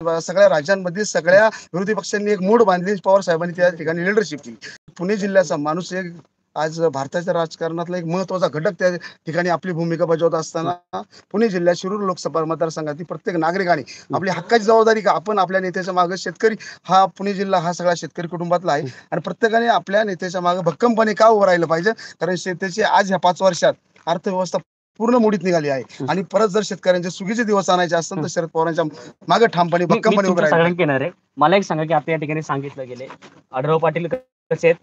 सगळ्या राज्यांमध्ये सगळ्या विरोधी पक्षांनी एक मूड बांधली. पवार साहेबांनी त्या ठिकाणी लिडरशिप केली. पुणे जिल्ह्याचा माणूस एक आज भारताच्या राजकारणातला एक महत्त्वाचा घटक त्या ठिकाणी आपली भूमिका बजावत असताना पुणे जिल्ह्यात शिरूर लोकसभा मतदारसंघातील प्रत्येक नागरिकाने आपली हक्काची जबाबदारी का? आपण आपल्या नेत्याच्या मागे शेतकरी हा पुणे जिल्हा हा सगळा शेतकरी कुटुंबातला आहे. आणि प्रत्येकाने आपल्या नेत्याच्या मागे भक्कमपणे का उभं राहिलं पाहिजे? कारण शेतीची आज ह्या पाच वर्षात अर्थव्यवस्था पूर्ण मोडीत निघाली आहे. आणि परत जर शेतकऱ्यांचे सुगीचे दिवस आणायचे असतील तर शरद पवारांच्या मागे ठामपणे भक्कमपणे उभं राहिलं. मला एक सांगा की आता या ठिकाणी सांगितलं गेले आढळराव पाटील कसे आहेत?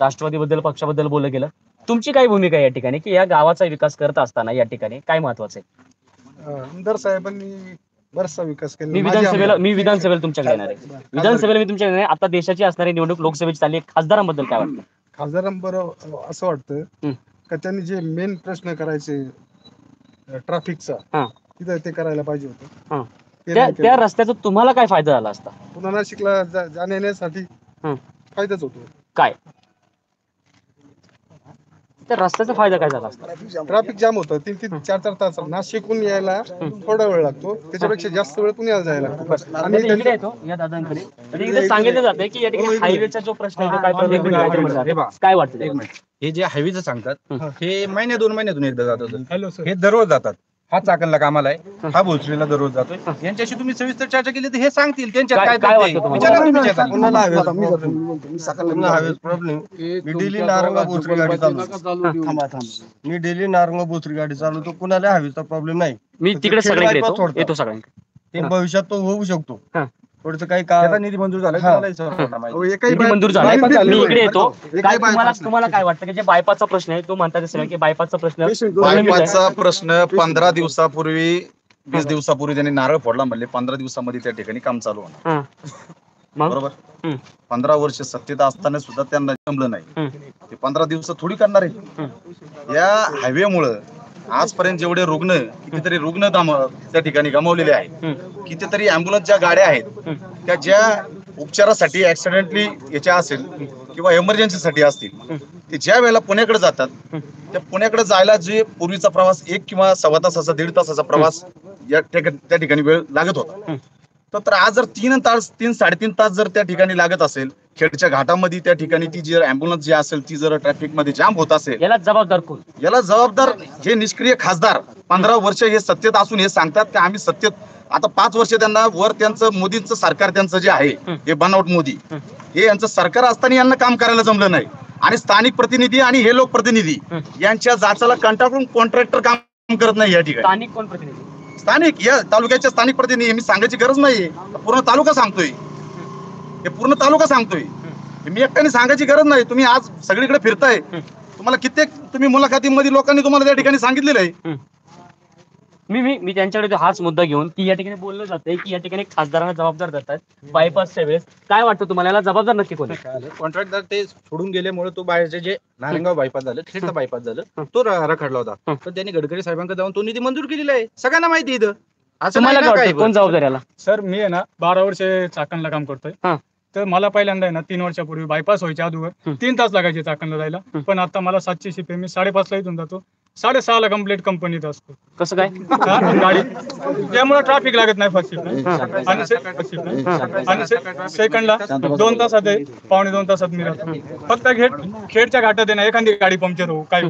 राष्ट्रवादीबद्दल पक्षाबद्दल बोललं गेलं. तुमची काय भूमिका आहे या ठिकाणी? की या गावाचा विकास करत असताना या ठिकाणी काय महत्वाचं आहे? आमदार साहेबांनी बराचसा विकास केला मी विधानसभेला मी विधानसभेला तुमच्या येणार आहे. विधानसभेला मी तुमच्या येणार आहे. आता देशाची असणारी निवडणूक लोकसभेची चालली आहे. खासदारांबद्दल काय वाटतं? खासदारांबरोबर असं वाटतं. का त्यांनी जे मेन प्रश्न करायचे ट्रॅफिकचा. तिथं ते करायला पाहिजे. होतं ते त्या नाही त्या केलं. रस्त्याचा तुम्हाला काय फायदा झाला असता पुन्हा नाशिकला जा- जाण्या येण्यासाठी हं. फायदाच होतो काय त्या रस्त्याचा फायदा काय झाला? असता ट्रॅफिक जाम होतं. तीन तीन चार चार तास नाशिकहून यायला थोडा वेळ लागतो. त्याच्यापेक्षा जास्त वेळ पुण्याला जायला लागतो. आणि इकडे येतो या दादांकडे. तर इकडे सांगितलं जाते की या ठिकाणी हायवेचा जो प्रश्न आहे तो काय प्रॉब्लेम हे बघा, काय वाटतं एक मिनिट. हे जे हायवेचं सांगतात हं. हे महिन्या दोन महिन्यातून एकदा जात होतं हॅलो सर हे दररोज जातात. हा चाकणला कामाला आहे. हा. भोसरीला दररोज जातोय. यांच्याशी तुम्ही सविस्तर चर्चा केली तर हे सांगतील. त्यांच्यात काय- काय वाटतं. तुम्हाला? विचारा. तुम्ही हवेत- मी जातो, मी बोलतो, मी साकारला पुन्हा मी हवेच प्रॉब्लेम मी डेली नारंगा बोचरी गाडी चालवतो. थांबा थांबा. मी डेली नारंगा बोचरी गाडी चालवतो. कुणाला हवेचा प्रॉब्लेम नाही. मी तिकडे सगळ्यांकडे येतो. येतो सगळ्यांकडे. ते भविष्यात तो होऊ शकतो. हा. थोडस काही त्याचा का निधी मंजूर झाला हा. तुम्हाला सर्वांना माहिती. अहो, एकही निधी बाय- मंजूर झाला bypass झालेलं मी आहे. इकडे येतो एकही काय तुम्हाला काय वाटतं की जे बायपासचा प्रश्न आहे तो म्हणतात सगळं की बायपासचा प्रश्न दोन. बायपासचा प्रश्न पंधरा दिवसापूर्वी वीस दिवसापूर्वी त्यांनी नारळ फोडला म्हणले पंधरा दिवसामध्ये त्या ठिकाणी काम चालू होणार हां. मग बरोबर हम्म. पंधरा वर्ष सत्तेत असताना सुद्धा त्यांना जमलं नाही हम्म. ते पंधरा दिवस थोडी करणार आहे या हायवेमुळं आजपर्यंत जेवढे रुग्ण कितीतरी रुग्ण त्या ठिकाणी गमावलेले आहेत. कितीतरी अँब्युलन्स ज्या गाड्या आहेत त्या ज्या उपचारासाठी ऍक्सिडेंटली याच्या असेल किंवा इमर्जन्सीसाठी असतील ते ज्या वेळेला पुण्याकडे जातात त्या पुण्याकडे जायला जे पूर्वीचा प्रवास एक किंवा सव्वा तासाचा दीड तासाचा प्रवास या त्या ठिकाणी वेळ लागत होता. तर आज जर तीन तास तीन साडेतीन तास जर त्या ठिकाणी लागत असेल खेडच्या घाटामध्ये त्या ठिकाणी ती जी अँब्युलन्स जी असेल ती जर ट्रॅफिकमध्ये जाम होत असेल याला जबाबदार कोण? याला जबाबदार हे निष्क्रिय खासदार पंधरा वर्ष हे सत्तेत असून हे सांगतात की आम्ही सत्तेत आता पाच वर्ष त्यांना वर त्यांचं मोदींचं सरकार त्यांचं जे आहे हे. बनावट मोदी. हे. यांचं सरकार असताना यांना काम करायला जमलं नाही. आणि स्थानिक प्रतिनिधी आणि हे लोकप्रतिनिधी यांच्या जाचाला कंटाळून कॉन्ट्रॅक्टर काम करत नाही या ठिकाणी. स्थानिक कोण प्रतिनिधी? स्थानिक या तालुक्याचे स्थानिक प्रतिनिधी मी सांगायची गरज नाही पूर्ण तालुका सांगतोय. हे पूर्ण तालुका सांगतोय. हे मी एकट्याने सांगायची गरज नाही. तुम्ही आज सगळीकडे फिरताय. तुम्हाला कित्येक तुम्ही मुलाखतीमध्ये लोकांनी तुम्हाला त्या ठिकाणी सांगितलेलं आहे. मी मी मी त्यांच्याकडे तो हाच मुद्दा घेऊन की या ठिकाणी बोललं जातंय की या ठिकाणी खासदारांना जबाबदार धरतात बायपासच्या वेळेस. काय वाटतं तुम्हाला? याला जबाबदार नक्की कोण आहे? कॉन्ट्रॅक्टर ते सोडून गेल्यामुळे तो बाहेरचे जे नारायणगाव बायपास झालं खेडचा बायपास झालं तो रखडला होता. तर त्यांनी गडकरी साहेबांकडे जाऊन तो निधी मंजूर केलेला आहे. सगळ्यांना माहिती इथं. असं काय कोण जबाबदार याला? सर मी आहे ना बारा वर्ष चाकणला काम करतोय. तर मला पहिल्यांदा आहे ना तीन वर्षापूर्वी बायपास व्हायच्या अगोदर. तीन तास लागायचे चाकणला जायला. पण आता मला सातशे शिपे मी साडेपाच ला इथून जातो. साडेसहाला कंप्लीट कंपनीत असतो. कसं काय? गाडी. त्यामुळे ट्रॅफिक लागत नाही फर्स्ट शिफ्ट आणि. आणि सेकंडला दोन तासात आहे. पावणे दोन तासात मी राहतो. फक्त खेड खेडच्या घाटात आहे ना एखादी गाडी पंक्चर हो काय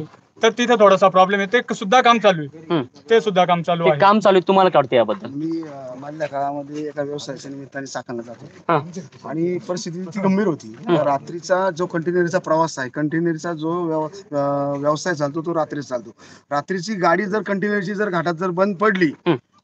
तर तिथे थोडासा प्रॉब्लेम आहे ते सुद्धा काम चालू आहे. हं. ते सुद्धा काम चालू आहे. काम चालू आहे. तुम्हाला काय वाटतं याबद्दल? मी अं, मधल्या काळामध्ये एका व्यवसायाच्या निमित्ताने चाकणला जातो. आणि परिस्थिती ती गंभीर होती. रात्रीचा जो कंटेनरचा प्रवास आहे कंटेनरचा जो व्यव- अं, व्यवसाय चालतो तो रात्रीच चालतो. रात्रीची गाडी जर कंटेनरची जर घाटात जर बंद पडली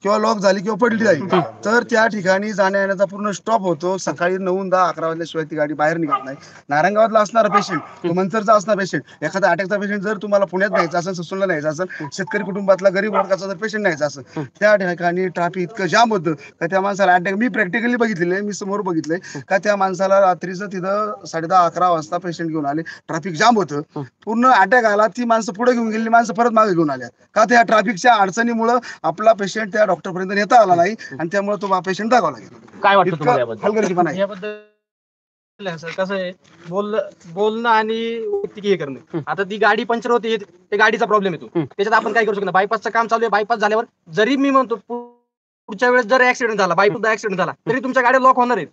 किंवा लॉक झाली किंवा पडली जाईल. तर त्या ठिकाणी जाण्या येण्याचा पूर्ण स्टॉप होतो. सकाळी नऊ दहा अकरा वाजल्याशिवाय ती गाडी बाहेर निघत नाही. नारायणगावातला असणारा पेशंट तो मंचरचा असणारा पेशंट एखादा अटॅकचा पेशंट जर तुम्हाला पुण्यात न्यायचा असेल ससूनला न्यायचा असेल शेतकरी कुटुंबातला गरीब वर्गाचा जर पेशंट न्यायचा असेल त्या ठिकाणी ट्रॅफिक इतकं जाम होतं का त्या माणसाला अटॅक मी प्रॅक्टिकली बघितलेलं आहे मी समोर बघितलंय का त्या माणसाला रात्रीचं तिथं साडे दहा अकरा वाजता पेशंट घेऊन आले. ट्रॅफिक जाम होतं. पूर्ण अटॅक आला ती माणसं पुढे घेऊन गेलेली माणसं परत मागे घेऊन आल्या. का त्या ट्रॅफिकच्या अडचणीमुळं आपला पेशंट त्या डॉक्टर पर्यंत नेता आला नाही आणि त्यामुळे तो पेशंट दाखवला गेला काय वाटतं इतकं तुम्हाला याबद्दल? हलगर्जीपणा आहे. याबद्दल आहे सर. कसं आहे बोलणं बोलणं आणि वैयक्तिक हे करणं. आता ती गाडी पंक्चर होते ते गाडीचा प्रॉब्लेम येतो त्याच्यात आपण काय करू शकतो बायपासचं काम चालू आहे. बायपास झाल्यावर जरी मी म्हणतो पु- पुढच्या वेळेस जर ऍक्सिडेंट झाला बाईक सुद्धा ऍक्सिडेंट झाला तरी तुमच्या गाड्या लॉक होणार आहेत.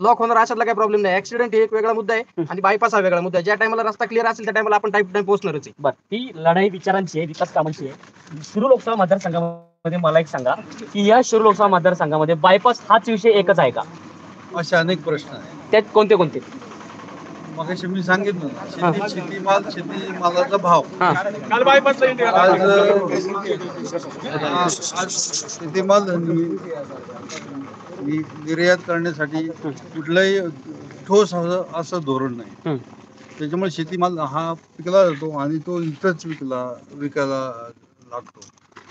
लॉक होणार अशातला काही प्रॉब्लेम नाही. ऍक्सिडेंट एक वेगळा मुद्दा आहे आणि बायपास हा वेगळा मुद्दा आहे. ज्या टाइमला रस्ता क्लिअर असेल त्या टाइमला आपण टाईप टाइम पोहोचणारच आहे. बर ती लढाई विचारांची आहे विकास कामांची आहे. शिरूर लोकसभा मतदारसंघामध्ये मला एक सांगा की या शिरूर लोकसभा मतदारसंघामध्ये बायपास हाच विषय एकच आहे का? असे अनेक प्रश्न आहेत. त्यात कोणते कोणते? मग मी सांगितलं ना शेती शेतीमाल शेतीमालाचा भाव. आज आज शेतीमाल नि- निर्यात करण्यासाठी कुठलंही ठोस असं असं धोरण नाही. त्याच्यामुळे शेतीमाल हा पिकला जातो आणि तो इथंच विकला विकायला लागतो.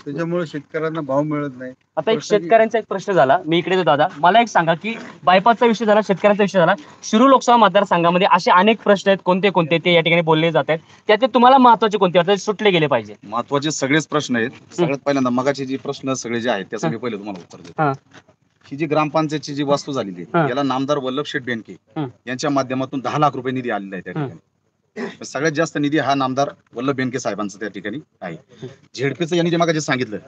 त्याच्यामुळे शेतकऱ्यांना भाव मिळत नाही. आता एक शेतकऱ्यांचा एक प्रश्न झाला. मी इकडे येतो दादा. मला एक सांगा की बायपासचा विषय झाला शेतकऱ्यांचा विषय झाला. शिरूर लोकसभा मतदारसंघामध्ये असे अनेक प्रश्न आहेत. कोणते कोणते? ते या ठिकाणी बोलले जात आहेत. त्याचे तुम्हाला महत्त्वाचे कोणते? वाटतात सुटले गेले पाहिजे. महत्त्वाचे सगळेच प्रश्न आहेत. सगळ्यात पहिल्यांदा मगाचे जे प्रश्न सगळे जे आहेत त्याचं मी पहिले तुम्हाला उत्तर हा. देतो. ही. जी ग्रामपंचायतची जी वास्तू झालेली हा. आहे याला नामदार वल्लभ शेठ बेनके हं. यांच्या माध्यमातून दहा लाख रुपये निधी आलेला आहे त्या ठिकाणी. सगळ्यात जास्त निधी हा नामदार वल्लभ बेनके साहेबांचा त्या ठिकाणी आहे झेडपीचं यांनी जे मागे सांगितलं.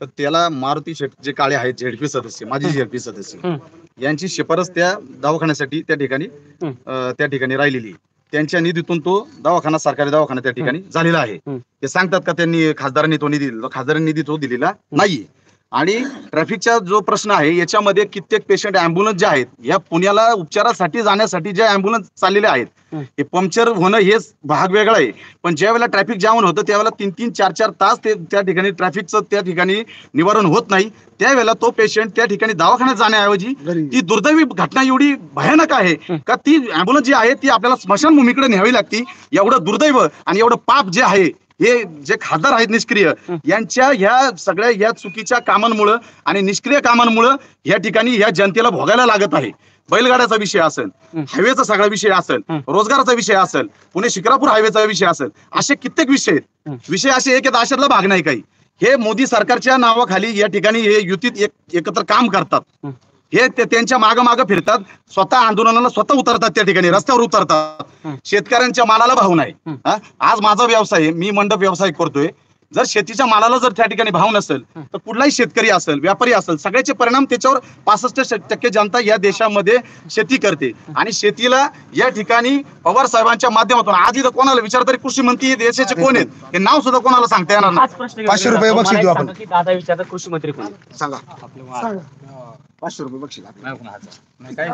तर त्याला मारुती शेठ जे काळे आहेत झेडपी सदस्य माजी झेडपी सदस्य. यांची शिफारस त्या दवाखान्यासाठी त्या ठिकाणी त्या ठिकाणी राहिलेली. त्यांच्या निधीतून तो दवाखाना सरकारी दवाखाना त्या ठिकाणी झालेला आहे. ते सांगतात का त्यांनी खासदारांनी तो निधी दिला खासदारांनी निधी तो दिलेला नाहीये आणि ट्रॅफिकचा जो प्रश्न आहे याच्यामध्ये कित्येक पेशंट अँब्युलन्स जे आहेत या पुण्याला उपचारासाठी जाण्यासाठी जे अँब्युलन्स चाललेले आहेत हं. पंक्चर होणं हेच भाग वेगळा आहे. पण ज्या वेळेला ट्रॅफिक जाम होतं त्यावेळेला तीन तीन चार चार तास ते त्या ठिकाणी ट्रॅफिकचं त्या ठिकाणी निवारण होत नाही. त्यावेळेला तो पेशंट त्या ठिकाणी दवाखान्यात जाण्याऐवजी ती दुर्दैवी घटना एवढी भयानक आहे का ती अँब्युलन्स जी आहे ती आपल्याला स्मशानभूमीकडे न्यावी लागती. एवढं दुर्दैव आणि एवढं पाप जे आहे हे जे खासदार आहेत निष्क्रिय यांच्या ह्या सगळ्या या चुकीच्या कामांमुळं आणि निष्क्रिय कामांमुळं या ठिकाणी या जनतेला भोगायला लागत आहे बैलगाड्याचा विषय असेल. हायवेचा सगळा विषय असेल. रोजगाराचा विषय असेल पुणे शिक्रापूर हायवेचा विषय असेल असे कित्येक विषय. आहेत विषय असे एक आहेत अशातला भाग नाही काही हे मोदी सरकारच्या नावाखाली या ठिकाणी हे युतीत एक एकत्र काम करतात हं. ते त्यांच्या माग माग फिरतात. स्वतः आंदोलनाला स्वतः उतरतात त्या ठिकाणी रस्त्यावर उतरतात. शेतकऱ्यांच्या मालाला भाव नाही? आज माझा व्यवसाय आहे मी मंडप व्यवसाय करतोय. जर शेतीच्या मालाला जर त्या ठिकाणी भाव नसेल तर कुठलाही शेतकरी असेल व्यापारी असेल सगळ्याचे परिणाम त्याच्यावर पासष्ट टक्के जनता या देशामध्ये शेती करते. आणि शेतीला या ठिकाणी पवार साहेबांच्या माध्यमातून आज इथं कोणाला विचार तरी कृषी मंत्री हे देशाचे कोण आहेत? हे नाव सुद्धा कोणाला सांगता येणार नाही. पाचशे रुपये दादा विचारतात कृषी मंत्री कोण सांगा. पाचशे रुपये बक्षीस नाही, तुम्हाला काय-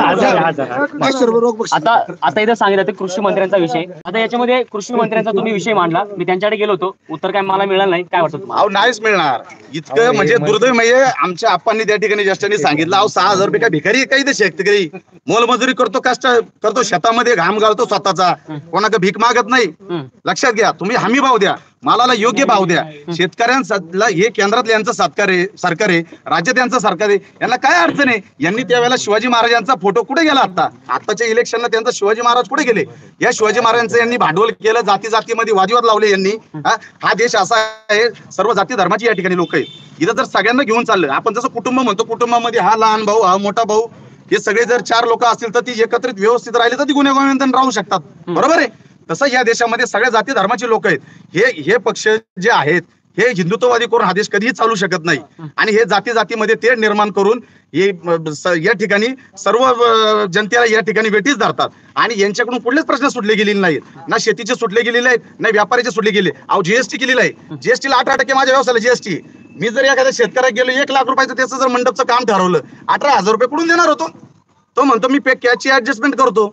हजार, हजार. पाचशे रुपये रोख बक्षीस. आता आता इथं सांगितलं ते कृषी मंत्र्यांचा विषय. आता याच्यामध्ये कृषी मंत्र्यांचा तुम्ही विषय मांडला. मी त्यांच्याकडे गेलो होतो. उत्तर काय मला मिळालं नाही. काय वाटतं तुम्हाला? अहो नाहीच मिळणार. इतकं म्हणजे दुर्दैव म्हणजे आमच्या आप्पांनी त्या ठिकाणी ज्येष्ठांनी सांगितलं अहो सहा हजार रुपये काय भिकारी आहे काही ते शेतकरी मोलमजुरी करतो कष्ट करतो शेतामध्ये घाम घालतो स्वतःचा. कोणाकडे भीक मागत नाही. हम्म. लक्षात घ्या तुम्ही हमी भाव द्या. मालाला योग्य भाव द्या. शेतकऱ्यांना हे केंद्रातलं यांचं सरकार आहे सरकार आहे राज्यात यांचं सरकार आहे यांना काय अडचण आहे? यांनी त्यावेळेला शिवाजी महाराजांचा फोटो कुठे गेला आता आताच्या इलेक्शनला त्यांचा शिवाजी महाराज कुठे गेले? या शिवाजी महाराजांचं यांनी भांडवल केलं जाती जातीमध्ये वादिवाद लावले यांनी. हा हा देश असा आहे सर्व जाती धर्माची या ठिकाणी लोक आहेत. इथं जर सगळ्यांना घेऊन चाललं आपण जसं कुटुंब म्हणतो कुटुंबामध्ये हा लहान भाऊ हा मोठा भाऊ हे सगळे जर चार लोक असतील तर ती एकत्रित व्यवस्थित राहिले तर ती गुन्हेगार राहू शकतात. बरोबर आहे? तसं या देशामध्ये सगळ्या जाती धर्माचे लोक आहेत. हे हे पक्ष जे आहेत हे हिंदुत्ववादी करून हा देश कधीही चालू शकत नाही. आणि हे जाती जातीमध्ये ते निर्माण करून हे या ठिकाणी सर्व जनतेला या ठिकाणी वेटीच धरतात. आणि यांच्याकडून कुठलेच प्रश्न सुटले गेलेले नाहीत. ना शेतीचे सुटले गेलेले आहेत ना व्यापाऱ्याचे सुटले गेले. अहो जीएसटी केलेलं आहे. जीएसटीला अठरा टक्के माझ्या व्यवसायाला जीएसटी मी जर एखाद्या शेतकऱ्याला गेलो एक लाख रुपयाचं त्याचं जर मंडपचं काम ठरवलं अठरा हजार रुपये कुठून देणार होतो? तो म्हणतो मी पे ऍडजस्टमेंट करतो.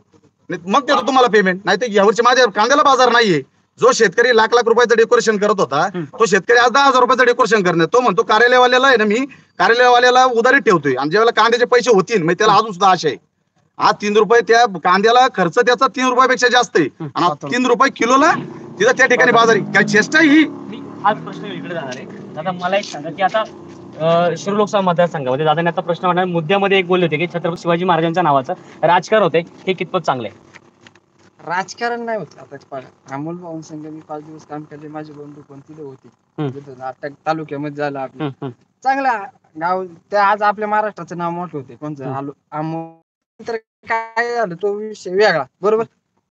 मग देतो तुम्हाला पेमेंट नाही तर यावरची माझ्या कांद्याला बाजार नाहीये. जो शेतकरी लाख लाख रुपयाचं डेकोरेशन करत होता तो शेतकरी आज दहा हजार रुपयाचं डेकोरेशन करणार. तो म्हणतो कार्यालयवाल्याला आहे ना मी कार्यालयवाल्याला उधारीत ठेवतोय. आणि ज्यावेळेला कांद्याचे पैसे होतील मग त्याला अजून सुद्धा आशा आहे. आज तीन रुपये त्या कांद्याला खर्च त्याचा तीन रुपयापेक्षा जास्त आहे. आणि तीन रुपये किलोला तिथं त्या ठिकाणी बाजार. काय चेष्टा ही? प्रश्न इकडे जाणार आहे. दादा मला एक सांगा की आता शिरूर लोकसभा मतदारसंघामध्ये. दादाने आता प्रश्न मांडला. मुद्द्यामध्ये एक बोलले होते की छत्रपती शिवाजी महाराजांच्या नावाचं राजकारण होते. हे कितपत चांगलं आहे राजकारण नाही होत आता अमोल भाऊन संघ मी पाच दिवस काम केले. माझे बंधू पण तिथे होते. हम्म. तिथं नाटक तालुक्यामध्ये झालं आपलं. चांगला गाव ते आज आपल्या महाराष्ट्राचं नाव मोठं होते. कोणतं. आलो आमोल तर काय झालं? तो विषय वेगळा. बरोबर?